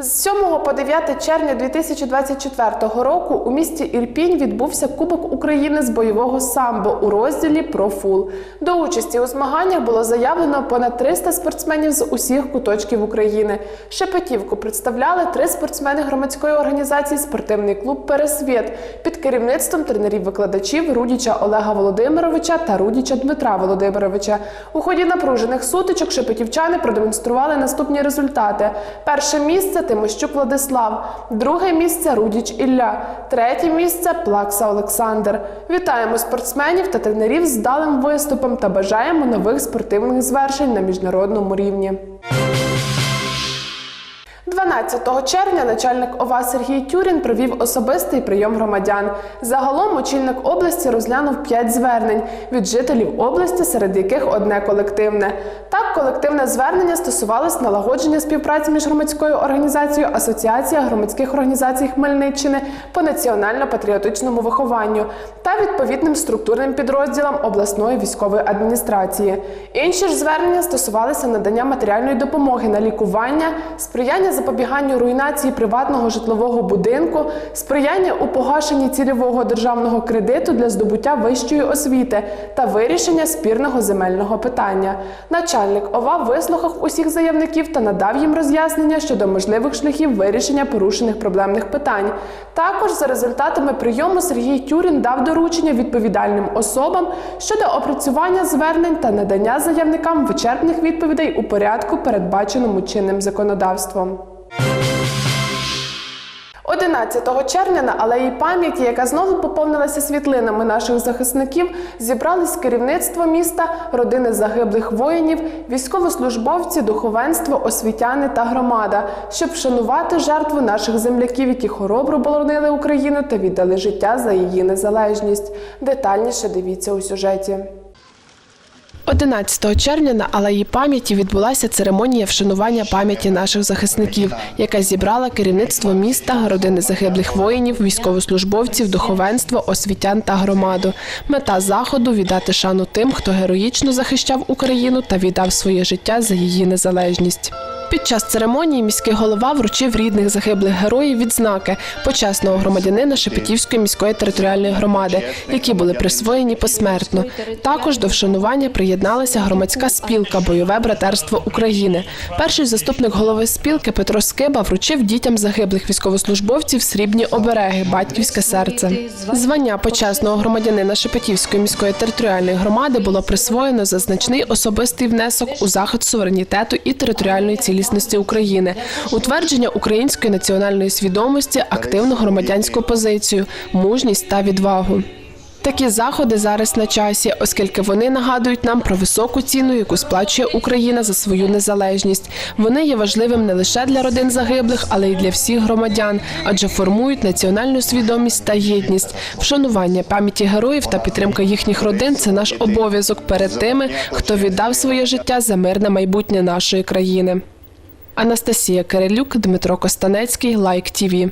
З 7 по 9 червня 2024 року у місті Ірпінь відбувся Кубок України з бойового самбо у розділі «Профул». До участі у змаганнях було заявлено понад 300 спортсменів з усіх куточків України. Шепетівку представляли три спортсмени громадської організації Спортивний клуб Пересвіт під керівництвом тренерів-викладачів Рудіча Олега Володимировича та Рудіча Дмитра Володимировича. У ході напружених сутичок шепетівчани продемонстрували наступні результати: перше місце Тимощук Владислав, друге місце Рудіч Ілля, третє місце Плакса Олександр. Вітаємо спортсменів та тренерів з далим виступом та бажаємо нових спортивних звершень на міжнародному рівні. 12 червня начальник ОВА Сергій Тюрін провів особистий прийом громадян. Загалом очільник області розглянув п'ять звернень від жителів області, серед яких одне колективне. Так, колективне звернення стосувалось налагодження співпраці між громадською організацією Асоціація громадських організацій Хмельниччини по національно-патріотичному вихованню та відповідним структурним підрозділам обласної військової адміністрації. Інші ж звернення стосувалися надання матеріальної допомоги на лікування, сприяння запобіганню руйнації приватного житлового будинку, сприяння у погашенні цільового державного кредиту для здобуття вищої освіти та вирішення спірного земельного питання. Начальник ОВА вислухав усіх заявників та надав їм роз'яснення щодо можливих шляхів вирішення порушених проблемних питань. Також за результатами прийому Сергій Тюрін дав доручення відповідальним особам щодо опрацювання звернень та надання заявникам вичерпних відповідей у порядку, передбаченому чинним законодавством. 11 червня на алеї пам'яті, яка знову поповнилася світлинами наших захисників, зібрались керівництво міста, родини загиблих воїнів, військовослужбовці, духовенство, освітяни та громада, щоб вшанувати жертву наших земляків, які хоробро боронили Україну та віддали життя за її незалежність. Детальніше дивіться у сюжеті. 11 червня на Алеї пам'яті відбулася церемонія вшанування пам'яті наших захисників, яка зібрала керівництво міста, родини загиблих воїнів, військовослужбовців, духовенство, освітян та громаду. Мета заходу віддати шану тим, хто героїчно захищав Україну та віддав своє життя за її незалежність. Під час церемонії міський голова вручив рідних загиблих героїв відзнаки почесного громадянина Шепетівської міської територіальної громади, які були присвоєні посмертно. Також до вшанування приєдналася громадська спілка Бойове братерство України. Перший заступник голови спілки Петро Скиба вручив дітям загиблих військовослужбовців срібні обереги Батьківське серце. Звання почесного громадянина Шепетівської міської територіальної громади було присвоєно за значний особистий внесок у захист суверенітету і територіальної цілісності України, утвердження української національної свідомості, активну громадянську позицію, мужність та відвагу. Такі заходи зараз на часі, оскільки вони нагадують нам про високу ціну, яку сплачує Україна за свою незалежність. Вони є важливим не лише для родин загиблих, але й для всіх громадян, адже формують національну свідомість та єдність. Вшанування пам'яті героїв та підтримка їхніх родин це наш обов'язок перед тими, хто віддав своє життя за мирне майбутнє нашої країни. Анастасія Кирилюк, Дмитро Костанецький, Лайк ТІВІ.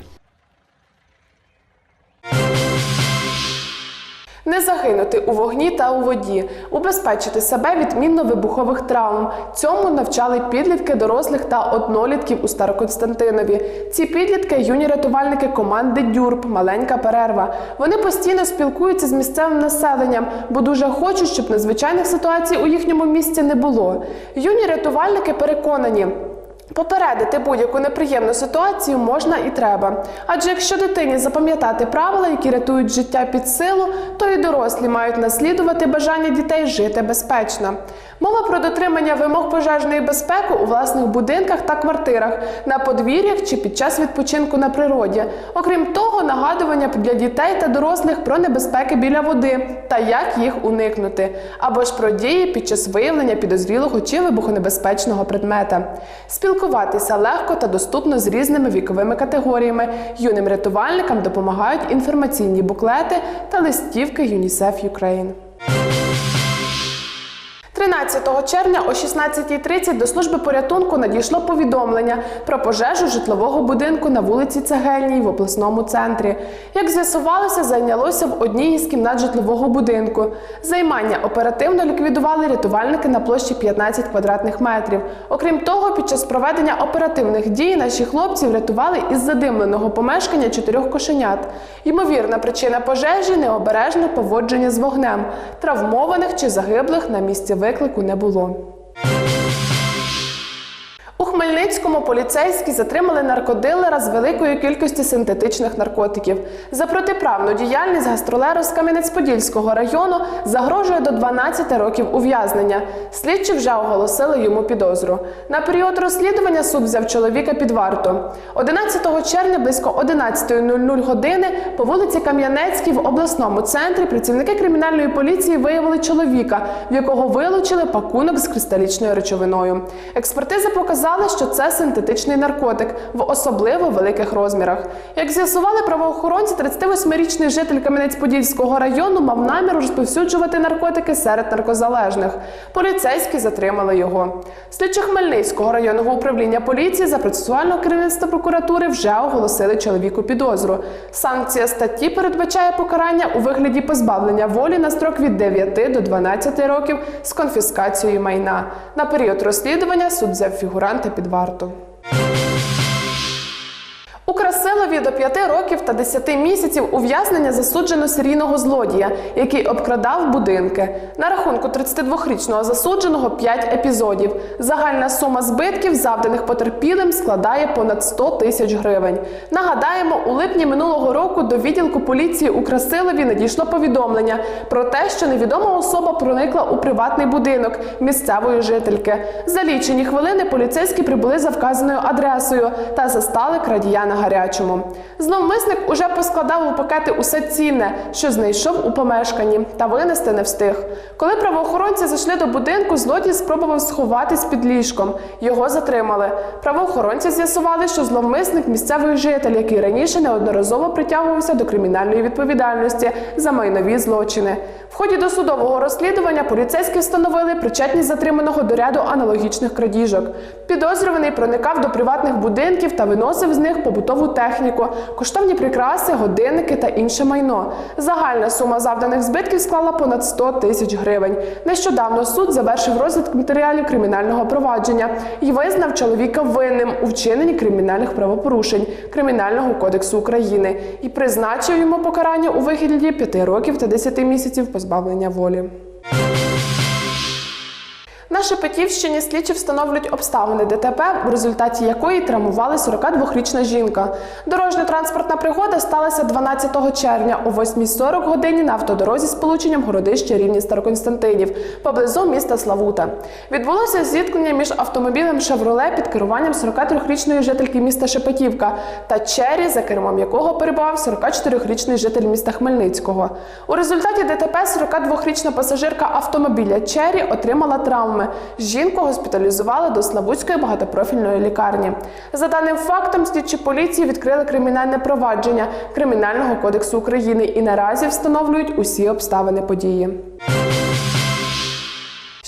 Не загинути у вогні та у воді, убезпечити себе від мінно-вибухових травм. Цьому навчали підлітки дорослих та однолітків у Староконстантинові. Ці підлітки юні рятувальники команди Дюрб, маленька перерва. Вони постійно спілкуються з місцевим населенням, бо дуже хочуть, щоб надзвичайних ситуацій у їхньому місті не було. Юні рятувальники переконані. Попередити будь-яку неприємну ситуацію можна і треба. Адже якщо дитині запам'ятати правила, які рятують життя під силу, то і дорослі мають наслідувати бажання дітей жити безпечно. Мова про дотримання вимог пожежної безпеки у власних будинках та квартирах, на подвір'ях чи під час відпочинку на природі. Окрім того, нагадування для дітей та дорослих про небезпеки біля води та як їх уникнути, або ж про дії під час виявлення підозрілого чи вибухонебезпечного предмета. Спілкуватися легко та доступно з різними віковими категоріями. Юним рятувальникам допомагають інформаційні буклети та листівки UNICEF Ukraine. 13 червня о 16.30 до служби порятунку надійшло повідомлення про пожежу житлового будинку на вулиці Цегельній в обласному центрі. Як з'ясувалося, зайнялося в одній із кімнат житлового будинку. Займання оперативно ліквідували рятувальники на площі 15 квадратних метрів. Окрім того, під час проведення оперативних дій наші хлопці врятували із задимленого помешкання чотирьох кошенят. Ймовірна причина пожежі необережне поводження з вогнем. Травмованих чи загиблих на місці виклику zwykłych nie było. Хмельницькому поліцейські затримали наркодилера з великою кількістю синтетичних наркотиків. За протиправну діяльність гастролеру з Кам'янець-Подільського району загрожує до 12 років ув'язнення. Слідчі вже оголосили йому підозру. На період розслідування суд взяв чоловіка під варту. 11 червня близько 11.00 години по вулиці Кам'янецькій в обласному центрі працівники кримінальної поліції виявили чоловіка, в якого вилучили пакунок з кристалічною речовиною. Експертиза показала, що це синтетичний наркотик в особливо великих розмірах. Як з'ясували правоохоронці, 38-річний житель Кам'янець-Подільського району мав намір розповсюджувати наркотики серед наркозалежних. Поліцейські затримали його. Слідчі Хмельницького районного управління поліції за процесуального керівництва прокуратури вже оголосили чоловіку підозру. Санкція статті передбачає покарання у вигляді позбавлення волі на строк від 9 до 12 років з конфіскацією майна. На період розслідування суд взяв фігуранта під варту. У Красилові до 5 років та 10 місяців ув'язнення засуджено серійного злодія, який обкрадав будинки. На рахунку 32-річного засудженого 5 епізодів. Загальна сума збитків, завданих потерпілим, складає понад 100 тисяч гривень. Нагадаємо, у липні минулого року до відділку поліції у Красилові надійшло повідомлення про те, що невідома особа проникла у приватний будинок місцевої жительки. За лічені хвилини поліцейські прибули за вказаною адресою та застали крадія на гарячому. Зловмисник уже поскладав у пакети усе цінне, що знайшов у помешканні, та винести не встиг. Коли правоохоронці зайшли до будинку, злодій спробував сховатись під ліжком. Його затримали. Правоохоронці з'ясували, що зловмисник місцевий житель, який раніше неодноразово притягувався до кримінальної відповідальності за майнові злочини. В ході досудового розслідування поліцейські встановили причетність затриманого до ряду аналогічних крадіжок. Підозрюваний проникав до приватних будинків та виносив з них побутову техніку, коштовні прикраси, годинники та інше майно. Загальна сума завданих збитків склала понад 100 тисяч гривень. Нещодавно суд завершив розгляд матеріалів кримінального провадження і визнав чоловіка винним у вчиненні кримінальних правопорушень Кримінального кодексу України і призначив йому покарання у вигляді 5 років та 10 місяців позбавлення волі. На Шепетівщині слідчі встановлюють обставини ДТП, в результаті якої травмували 42-річна жінка. Дорожньо-транспортна пригода сталася 12 червня о 8.40 годині на автодорозі з полученням городища рівні Староконстантинів поблизу міста Славута. Відбулося зіткнення між автомобілем Шевроле під керуванням 43-річної жительки міста Шепетівка та Чері, за кермом якого перебував 44-річний житель міста Хмельницького. У результаті ДТП 42-річна пасажирка автомобіля Чері отримала травми. Жінку госпіталізували до Славутської багатопрофільної лікарні. За даним фактом, слідчі поліції відкрили кримінальне провадження Кримінального кодексу України і наразі встановлюють усі обставини події.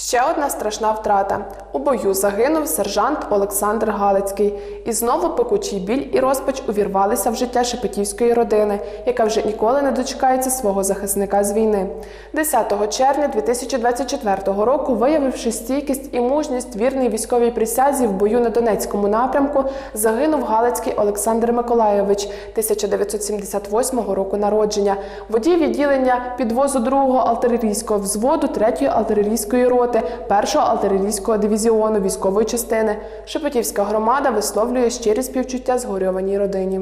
Ще одна страшна втрата. У бою загинув сержант Олександр Галицький. І знову пекучий біль і розпач увірвалися в життя шепетівської родини, яка вже ніколи не дочекається свого захисника з війни. 10 червня 2024 року, виявивши стійкість і мужність вірний військовій присязі в бою на Донецькому напрямку, загинув Галицький Олександр Миколайович 1978 року народження, водій відділення підвозу 2-го артилерійського взводу 3-ї артилерійської роти 1-го артилерійського дивізіону військової частини. Шепетівська громада висловлює щирі співчуття згорьованій родині.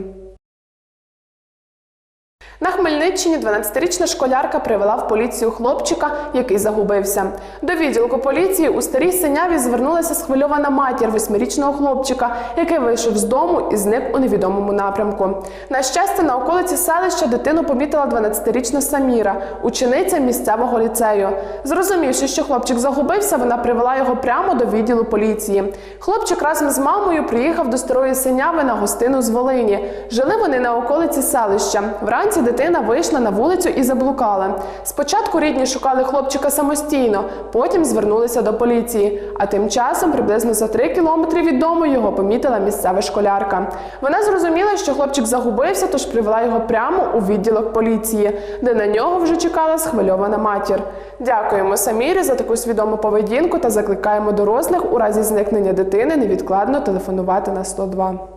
На Хмельниччині 12-річна школярка привела в поліцію хлопчика, який загубився. До відділку поліції у старій синяві звернулася схвильована матір восьмирічного хлопчика, який вийшов з дому і зник у невідомому напрямку. На щастя, на околиці селища дитину помітила 12-річна Саміра, учениця місцевого ліцею. Зрозумівши, що хлопчик загубився, вона привела його прямо до відділу поліції. Хлопчик разом з мамою приїхав до старої синяви на гостину з Волині. Жили вони на околиці селища. Вранці дитина дитина вийшла на вулицю і заблукала. Спочатку рідні шукали хлопчика самостійно, потім звернулися до поліції. А тим часом, приблизно за три кілометри від дому, його помітила місцева школярка. Вона зрозуміла, що хлопчик загубився, тож привела його прямо у відділок поліції, де на нього вже чекала схвильована матір. Дякуємо Самірі за таку свідому поведінку та закликаємо дорослих у разі зникнення дитини невідкладно телефонувати на 102.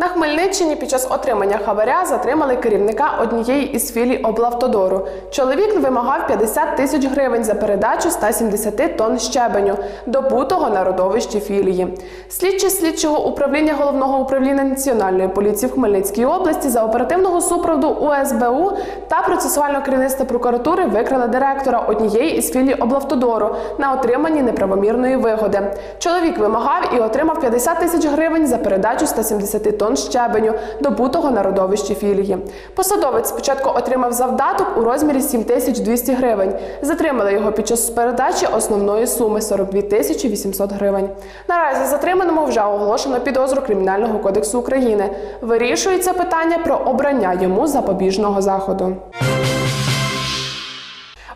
На Хмельниччині під час отримання хабаря затримали керівника однієї із філій облавтодору. Чоловік вимагав 50 тисяч гривень за передачу 170 тонн щебеню, добутого на родовищі філії. Слідчі слідчого управління головного управління національної поліції в Хмельницькій області за оперативного супроводу УСБУ та процесуального керівництва прокуратури викрали директора однієї із філій облавтодору на отриманні неправомірної вигоди. Чоловік вимагав і отримав 50 тисяч гривень за передачу 170 тонн щебеню, добутого на родовищі філії. Посадовець спочатку отримав завдаток у розмірі 7200 гривень. Затримали його під час передачі основної суми 42 тисячі 800 гривень. Наразі затриманому вже оголошено підозру Кримінального кодексу України. Вирішується питання про обрання йому запобіжного заходу.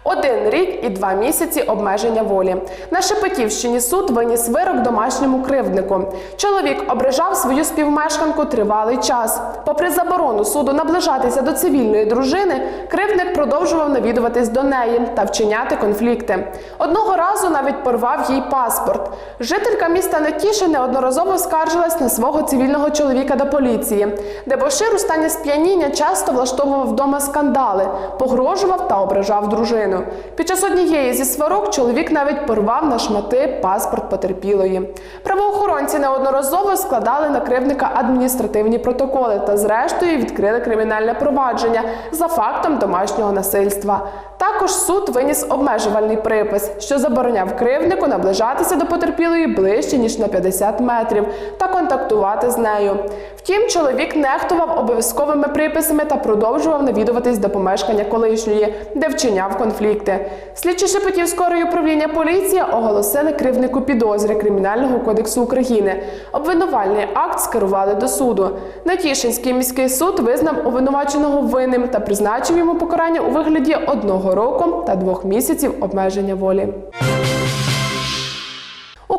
Один рік і два місяці обмеження волі. На Шепетівщині суд виніс вирок домашньому кривднику. Чоловік ображав свою співмешканку тривалий час. Попри заборону суду наближатися до цивільної дружини, кривдник продовжував навідуватись до неї та вчиняти конфлікти. Одного разу навіть порвав їй паспорт. Жителька міста Нетішин неодноразово скаржилась на свого цивільного чоловіка до поліції. Дебошир у стані сп'яніння часто влаштовував вдома скандали, погрожував та ображав дружину. Під час однієї зі сварок чоловік навіть порвав на шмати паспорт потерпілої. Правоохоронці неодноразово складали на кривдника адміністративні протоколи та, зрештою, відкрили кримінальне провадження за фактом домашнього насильства. Також суд виніс обмежувальний припис, що забороняв кривднику наближатися до потерпілої ближче ніж на 50 метрів та контактувати з нею. Втім, чоловік нехтував обов'язковими приписами та продовжував навідуватись до помешкання колишньої, де вчиняв конфлікти. Слідчі скорої управління поліції оголосили кривнику підозри Кримінального кодексу України. Обвинувальний акт скерували до суду. Натішинський міський суд визнав обвинуваченого винним та призначив йому покарання у вигляді одного року та двох місяців обмеження волі.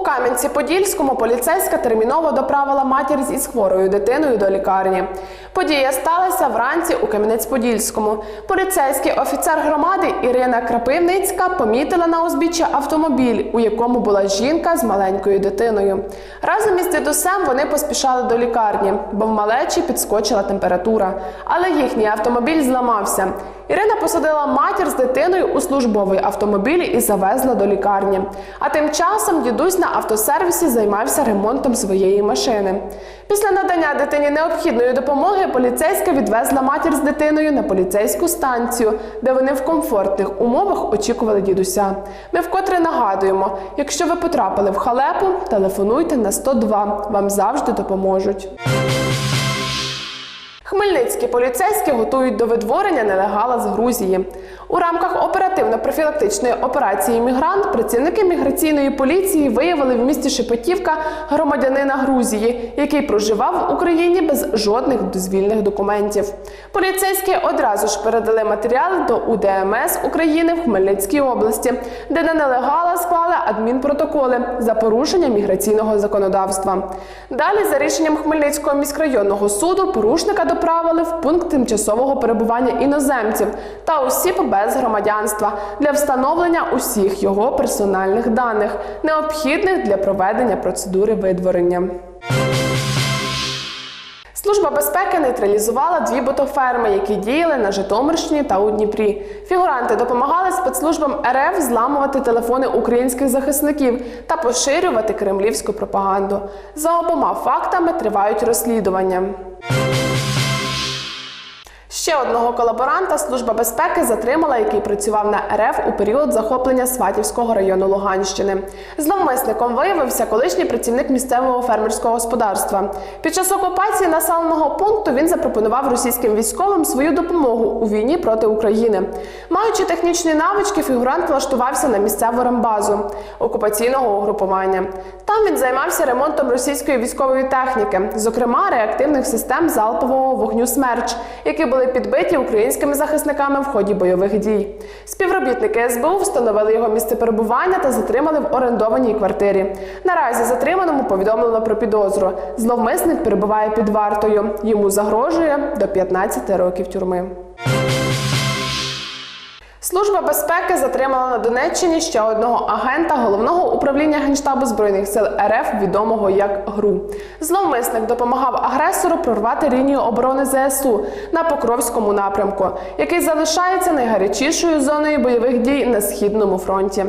Кам'янці-Подільському поліцейська терміново доправила матір із хворою дитиною до лікарні. Подія сталася вранці у Кам'янець-Подільському. Поліцейський офіцер громади Ірина Крапивницька помітила на узбіччі автомобіль, у якому була жінка з маленькою дитиною. Разом із дідусем вони поспішали до лікарні, бо в малечі підскочила температура. Але їхній автомобіль зламався. Ірина посадила матір з дитиною у службовий автомобіль і завезла до лікарні. А тим часом дідусь на автосервісі займався ремонтом своєї машини. Після надання дитині необхідної допомоги поліцейська відвезла матір з дитиною на поліцейську станцію, де вони в комфортних умовах очікували дідуся. Ми вкотре нагадуємо: якщо ви потрапили в халепу, телефонуйте на 102, вам завжди допоможуть. Хмельницькі поліцейські готують до видворення нелегала з Грузії. У рамках оперативно-профілактичної операції Мігрант працівники міграційної поліції виявили в місті Шепетівка громадянина Грузії, який проживав в Україні без жодних дозвільних документів. Поліцейські одразу ж передали матеріали до УДМС України в Хмельницькій області, де на нелегала склали адмінпротоколи за порушення міграційного законодавства. Далі, за рішенням Хмельницького міськрайонного суду, порушника доправили в пункт тимчасового перебування іноземців та осіб без громадянства для встановлення усіх його персональних даних, необхідних для проведення процедури видворення. Служба безпеки нейтралізувала дві ботоферми, які діяли на Житомирщині та у Дніпрі. Фігуранти допомагали спецслужбам РФ зламувати телефони українських захисників та поширювати кремлівську пропаганду. За обома фактами тривають розслідування. Ще одного колаборанта Служба безпеки затримала, який працював на РФ у період захоплення Сватівського району Луганщини. Зловмисником виявився колишній працівник місцевого фермерського господарства. Під час окупації населеного пункту він запропонував російським військовим свою допомогу у війні проти України. Маючи технічні навички, фігурант влаштувався на місцеву рембазу окупаційного угрупування. Там він займався ремонтом російської військової техніки, зокрема реактивних систем залпового вогню «Смерч», які були підбиті українськими захисниками в ході бойових дій. Співробітники СБУ встановили його місце перебування та затримали в орендованій квартирі. Наразі затриманому повідомлено про підозру. Зловмисник перебуває під вартою. Йому загрожує до 15 років тюрми. Служба безпеки затримала на Донеччині ще одного агента головного управління генштабу збройних сил РФ, відомого як ГРУ. Зловмисник допомагав агресору прорвати лінію оборони ЗСУ на Покровському напрямку, який залишається найгарячішою зоною бойових дій на східному фронті.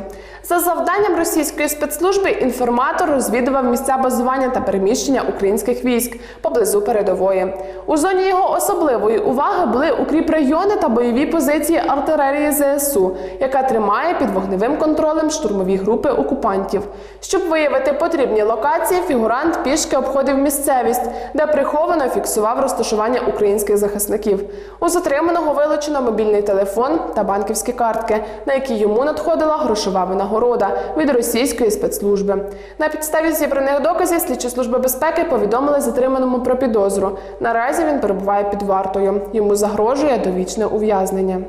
За завданням російської спецслужби інформатор розвідував місця базування та переміщення українських військ поблизу передової. У зоні його особливої уваги були укріпрайони та бойові позиції артилерії ЗСУ, яка тримає під вогневим контролем штурмові групи окупантів. Щоб виявити потрібні локації, фігурант пішки обходив місцевість, де приховано фіксував розташування українських захисників. У затриманого вилучено мобільний телефон та банківські картки, на які йому надходила грошова винагорода від російської спецслужби. На підставі зібраних доказів слідчі служби безпеки повідомили затриманому про підозру. Наразі він перебуває під вартою. Йому загрожує довічне ув'язнення.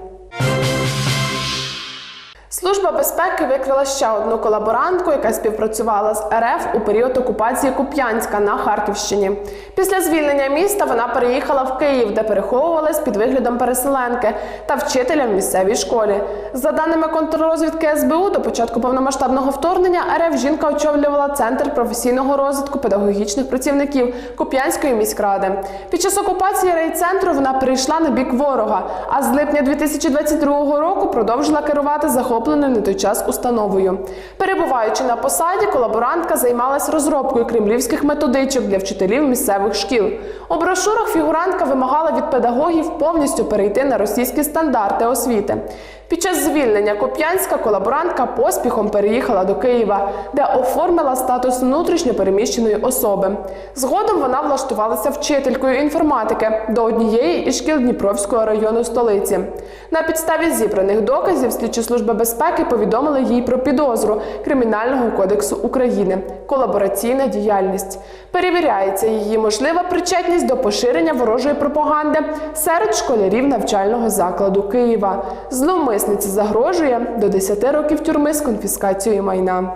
Служба безпеки викрила ще одну колаборантку, яка співпрацювала з РФ у період окупації Куп'янська на Харківщині. Після звільнення міста вона переїхала в Київ, де переховувалась під виглядом переселенки та вчителя в місцевій школі. За даними контррозвідки СБУ, до початку повномасштабного вторгнення РФ жінка очолювала центр професійного розвитку педагогічних працівників Куп'янської міськради. Під час окупації райцентру вона перейшла на бік ворога, а з липня 2022 року продовжила керувати захопленою на той час установою. Перебуваючи на посаді, колаборантка займалась розробкою кремлівських методичок для вчителів місцевих шкіл. У брошурах фігурантка вимагала від педагогів повністю перейти на російські стандарти освіти. Під час звільнення Коп'янська колаборантка поспіхом переїхала до Києва, де оформила статус внутрішньо переміщеної особи. Згодом вона влаштувалася вчителькою інформатики до однієї із шкіл Дніпровського району столиці. На підставі зібраних доказів слідчі служби безпеки повідомили їй про підозру Кримінального кодексу України колабораційна діяльність. Перевіряється її можлива причетність до поширення ворожої пропаганди серед школярів навчального закладу Києва. Зловмисниці загрожує до 10 років тюрми з конфіскацією майна.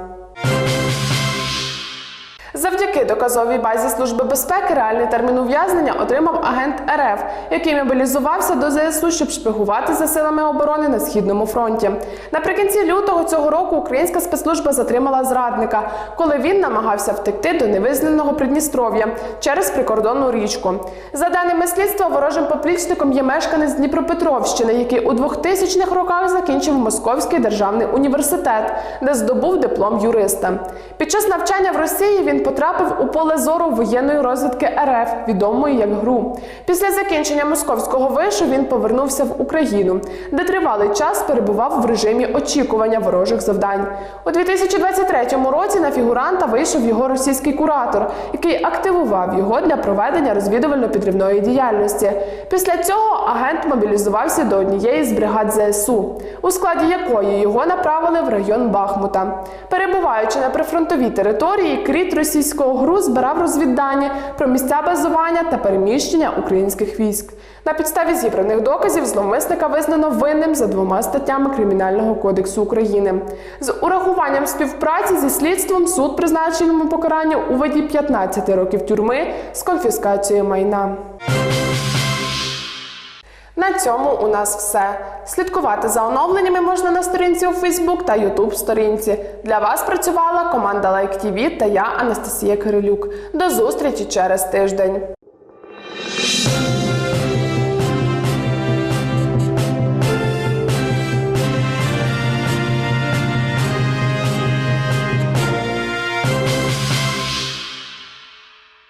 Завдяки доказовій базі Служби безпеки реальний термін ув'язнення отримав агент РФ, який мобілізувався до ЗСУ, щоб шпигувати за силами оборони на східному фронті. Наприкінці лютого цього року українська спецслужба затримала зрадника, коли він намагався втекти до невизнаного Придністров'я через прикордонну річку. За даними слідства, ворожим поплічником є мешканець Дніпропетровщини, який у 2000-х роках закінчив Московський державний університет, де здобув диплом юриста. Під час навчання в Росії він потрапив у поле зору воєнної розвідки РФ, відомої як ГРУ. Після закінчення московського вишу він повернувся в Україну, де тривалий час перебував в режимі очікування ворожих завдань. У 2023 році на фігуранта вийшов його російський куратор, який активував його для проведення розвідувально-підривної діяльності. Після цього агент мобілізувався до однієї з бригад ЗСУ, у складі якої його направили в район Бахмута. Перебуваючи на прифронтовій території, кріт російського ГРУ збирав розвіддані про місця базування та переміщення українських військ. На підставі зібраних доказів зловмисника визнано винним за двома статтями Кримінального кодексу України. З урахуванням співпраці зі слідством суд призначив йому покарання у виді 15 років тюрми з конфіскацією майна. На цьому у нас все. Слідкувати за оновленнями можна на сторінці у Фейсбук та Ютуб сторінці. Для вас працювала команда Лайк Тіві та я, Анастасія Кирилюк. До зустрічі через тиждень.